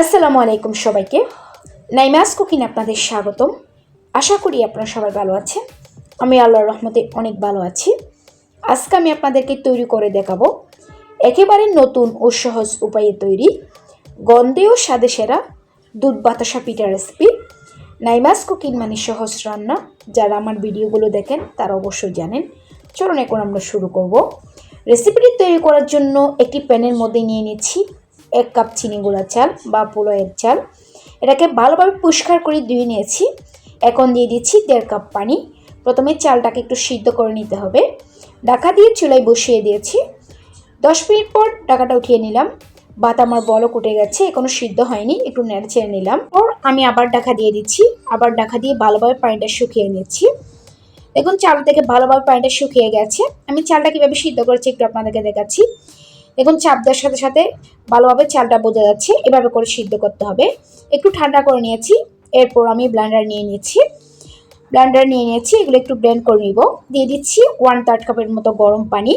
আসসালামু আলাইকুম সবাইকে। নাইমাস কুকিং আপনাদের স্বাগতম। আশা করি আপনারা সবাই ভালো আছেন। আমি আল্লাহর রহমতে অনেক ভালো আছি। আজকে আমি আপনাদেরকে তৈরি করে দেখাবো একেবারে নতুন ও সহজ উপায়ে তৈরি গন্ধে ও স্বাদে সেরা দুধ বাতাসা পিঠা রেসিপি নাইমাস কুকিং মানে সহজ রান্না। যারা আমার ভিডিওগুলো দেখেন, তারা অবশ্যই জানেন। চলুন এখন আমরা শুরু করব। রেসিপিটি তৈরি করার জন্য একটি প্যানের মধ্যে নিয়ে নিচ্ছি। এক কাপ চিনি গুঁড়া চাল বা পোলাওয়ের চাল। এটাকে ভালোভাবে পরিষ্কার করে ধুয়ে নিয়েছি। এখন দিয়ে দিচ্ছি দেড় কাপ পানি। প্রথমে চালটাকে একটু সিদ্ধ করে নিতে হবে। ডাকা দিয়ে চুলায় বসিয়ে দিয়েছি। দশ মিনিট পর ডাকাটা উঠিয়ে নিলাম। ভাত আমার বলক উঠে গেছে, এখনও সিদ্ধ হয়নি, একটু নেড়ে ছেড়ে নিলাম। ওর আমি আবার ডাকা দিয়ে দিচ্ছি। আবার ডাকা দিয়ে ভালোভাবে পানিটা শুকিয়ে নিচ্ছি। দেখুন চাল থেকে ভালোভাবে পানিটা শুকিয়ে গেছে। আমি চালটা কীভাবে সিদ্ধ করেছি একটু আপনাদেরকে দেখাচ্ছি। দেখুন, চাপ দেওয়ার সাথে সাথে ভালোভাবে চালটা বোঝা যাচ্ছে, এভাবে করে সিদ্ধ করতে হবে। একটু ঠান্ডা করে নিয়েছি, এরপর আমি ব্লান্ডার নিয়ে নিয়েছি ব্লান্ডার নিয়ে নিয়েছি, এগুলো একটু ব্লেন্ড করে নিব। দিয়ে দিচ্ছি ওয়ান থার্ড কাপের মতো গরম পানি।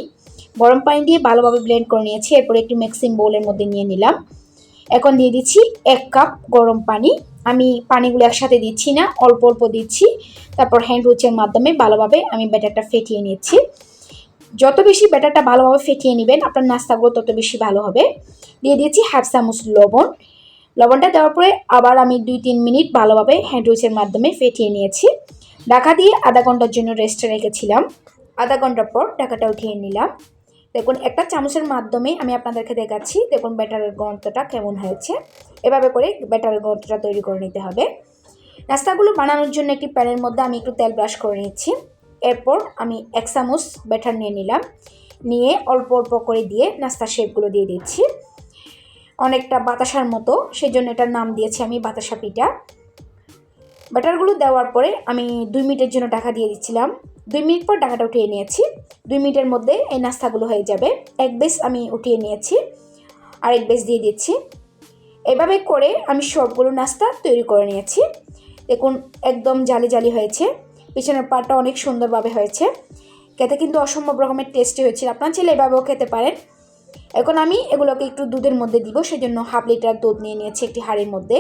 গরম পানি দিয়ে ভালোভাবে ব্লেন্ড করে নিয়েছি, এরপর একটু মিক্সিং বোলের মধ্যে নিয়ে নিলাম। এখন দিয়ে দিচ্ছি এক কাপ গরম পানি। আমি পানিগুলো একসাথে দিচ্ছি না, অল্প অল্প দিচ্ছি। তারপর হ্যান্ড উইচের মাধ্যমে ভালোভাবে আমি ব্যাটারটা ফেটিয়ে নিচ্ছি। যত বেশি ব্যাটারটা ভালোভাবে ফেটিয়ে নেবেন, আপনার নাস্তাগুলো তত বেশি ভালো হবে। দিয়ে দিয়েছি হাফ চামচ লবণ। লবণটা দেওয়ার পরে আবার আমি দুই তিন মিনিট ভালোভাবে হ্যান্ড উইচের মাধ্যমে ফেটিয়ে নিয়েছি। ঢাকা দিয়ে আধা ঘণ্টার জন্য রেস্টে রেখেছিলাম। আধা ঘণ্টার পর ঢাকাটা উঠিয়ে নিলাম। দেখুন, একটা চামচের মাধ্যমে আমি আপনাদেরকে দেখাচ্ছি, দেখুন ব্যাটারের গন্তটা কেমন হয়েছে। এভাবে করে ব্যাটারের গন্তটা তৈরি করে নিতে হবে। নাস্তাগুলো বানানোর জন্য একটি প্যানের মধ্যে আমি একটু তেল ব্রাশ করে নিচ্ছি। এরপর আমি এক চামচ ব্যাটার নিয়ে নিলাম। নিয়ে অল্প অল্প করে দিয়ে নাস্তার শেপগুলো দিয়ে দিচ্ছি। অনেকটা বাতাসার মতো সেই জন্য এটার নাম দিয়েছি আমি বাতাসা পিঠা। ব্যাটারগুলো দেওয়ার পরে আমি দুই মিনিটের জন্য টাকা দিয়ে দিচ্ছিলাম। দুই মিনিট পর টাকাটা উঠিয়ে নিয়েছি। দুই মিনিটের মধ্যে এই নাস্তাগুলো হয়ে যাবে। এক বেস আমি উঠিয়ে নিয়েছি। আর এক বেস দিয়ে দিচ্ছি। এভাবে করে আমি সবগুলো নাস্তা তৈরি করে নিয়েছি। দেখুন, একদম জালি জালি হয়েছে। পিছনের পাটটা অনেক সুন্দরভাবে হয়েছে। খেতে কিন্তু অসম্ভব রকমের টেস্টি হয়েছিল। আপনার ছেলে এভাবেও খেতে পারেন। এখন আমি এগুলোকে একটু দুধের মধ্যে দিব, সেজন্য হাফ লিটার দুধ নিয়ে নিয়েছি একটি হাঁড়ির মধ্যে।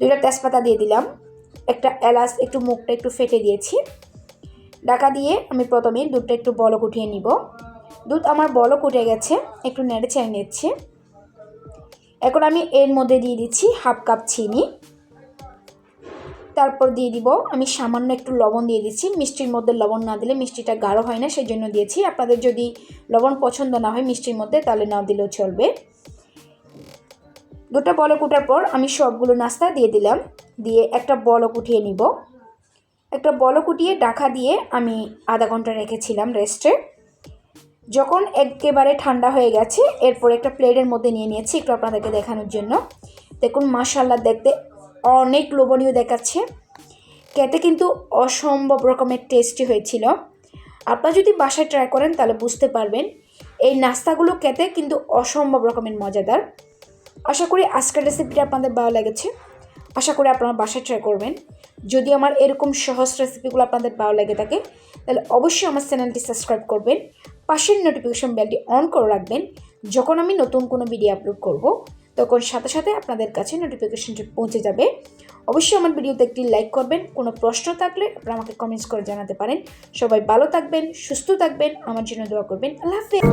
দুইটা তেজপাতা দিয়ে দিলাম। একটা এলাচ, একটু মুখটা একটু ফেটে দিয়েছি। ডাকা দিয়ে আমি প্রথমে দুধটা একটু বলক উঠিয়ে নিব। দুধ আমার বলক উঠে গেছে, একটু নেড়ে ছেড়ে নিচ্ছি। এখন আমি এর মধ্যে দিয়ে দিচ্ছি হাফ কাপ চিনি। তারপর দিয়ে দিব। আমি সামান্য একটু লবণ দিয়ে দিচ্ছি। মিষ্টির মধ্যে লবণ না দিলে মিষ্টিটা গাঢ় হয় না সেই জন্য দিয়েছি। আপনাদের যদি লবণ পছন্দ না হয় মিষ্টির মধ্যে, তাহলে না দিলেও চলবে। দুটো বলক উঠার পর আমি সবগুলো নাস্তা দিয়ে দিলাম। দিয়ে একটা বলক উঠিয়ে নিব। একটা বলক উঠিয়ে ডাকা দিয়ে আমি আধা ঘণ্টা রেখেছিলাম রেস্টে। যখন একেবারে ঠান্ডা হয়ে গেছে, এরপর একটা প্লেটের মধ্যে নিয়ে নিয়েছি, একটু আপনাদেরকে দেখানোর জন্য। দেখুন মাসাল্লা দেখতে অনেক লোভনীয় দেখাচ্ছে। খেতে কিন্তু অসম্ভব রকমের টেস্টি হয়েছিল। আপনারা যদি বাসায় ট্রাই করেন, তাহলে বুঝতে পারবেন। এই নাস্তাগুলো খেতে কিন্তু অসম্ভব রকমের মজাদার। আশা করি আজকের রেসিপিটা আপনাদের ভালো লেগেছে। আশা করি আপনারা বাসায় ট্রাই করবেন। যদি আমার এরকম সহজ রেসিপিগুলো আপনাদের ভালো লেগে থাকে, তাহলে অবশ্যই আমার চ্যানেলটি সাবস্ক্রাইব করবেন। পাশের নোটিফিকেশন বেলটি অন করে রাখবেন। যখন আমি নতুন কোনো ভিডিও আপলোড করব তখন সাথে সাথে আপনাদের কাছে নোটিফিকেশনটি পৌঁছে যাবে। অবশ্যই আমার ভিডিওতে একটি লাইক করবেন, কোনো প্রশ্ন থাকলে আপনারা আমাকে কমেন্টস করে জানাতে পারেন। সবাই ভালো থাকবেন, সুস্থ থাকবেন, আমার জন্য দোয়া করবেন। আল্লাহ হাফেজ।